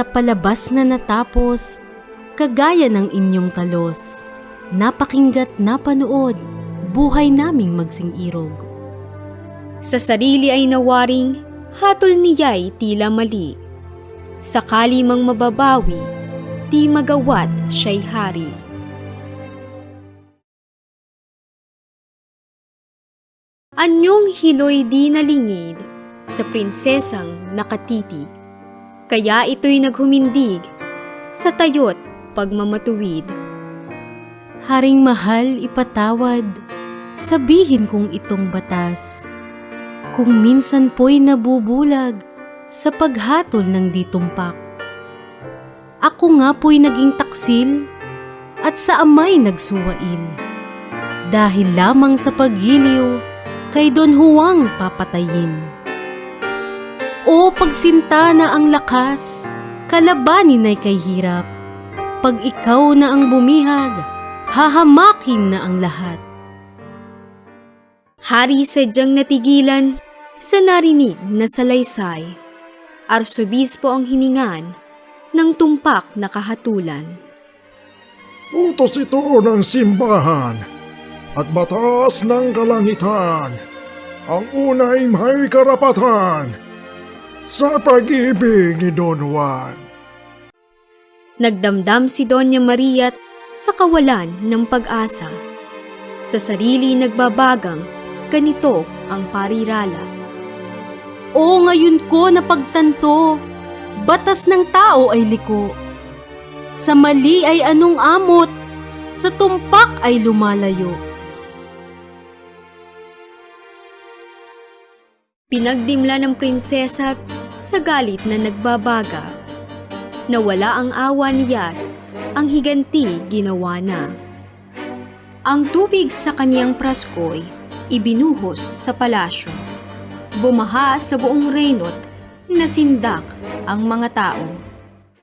sa palabas na natapos, kagaya ng inyong talos. Napakinggat napanood, buhay naming magsing irog. Sa sarili ay nawaring, hatol niya'y tila mali. Sakali mang mababawi, di magawat siya'y hari. Anyong hiloy di nalingid sa prinsesang nakatitig. Kaya ito'y naghumindig sa tayot pagmamatuwid. Haring mahal ipatawad, sabihin kong itong batas. Kung minsan po'y nabubulag sa paghatol ng ditumpak. Ako nga po'y naging taksil at sa amay nagsuwail. Dahil lamang sa paggiliw kay Don Juan papatayin. O pagsinta na ang lakas, kalabanin ay kay hirap. Pag ikaw na ang bumihag, hahamakin na ang lahat. Hari sadyang natigilan sa narinig na salaysay. Arsobispo ang hiningan ng tumpak na kahatulan. Utos ito ng simbahan at batas ng kalangitan. Ang unay may karapatan sa pag-ibig ni Don Juan. Nagdamdam si Doña Maria't sa kawalan ng pag-asa. Sa sarili nagbabagang, ganito ang parirala. O ngayon ko napagtanto, batas ng tao ay liko. Sa mali ay anong amot, sa tumpak ay lumalayo. Pinagdimla ng prinsesa sa galit na nagbabaga. Nawala ang awa niya, ang higanti ginawa na. Ang tubig sa kaniyang praskoy ibinuhos sa palasyo. Bumaha sa buong reynot, nasindak ang mga tao.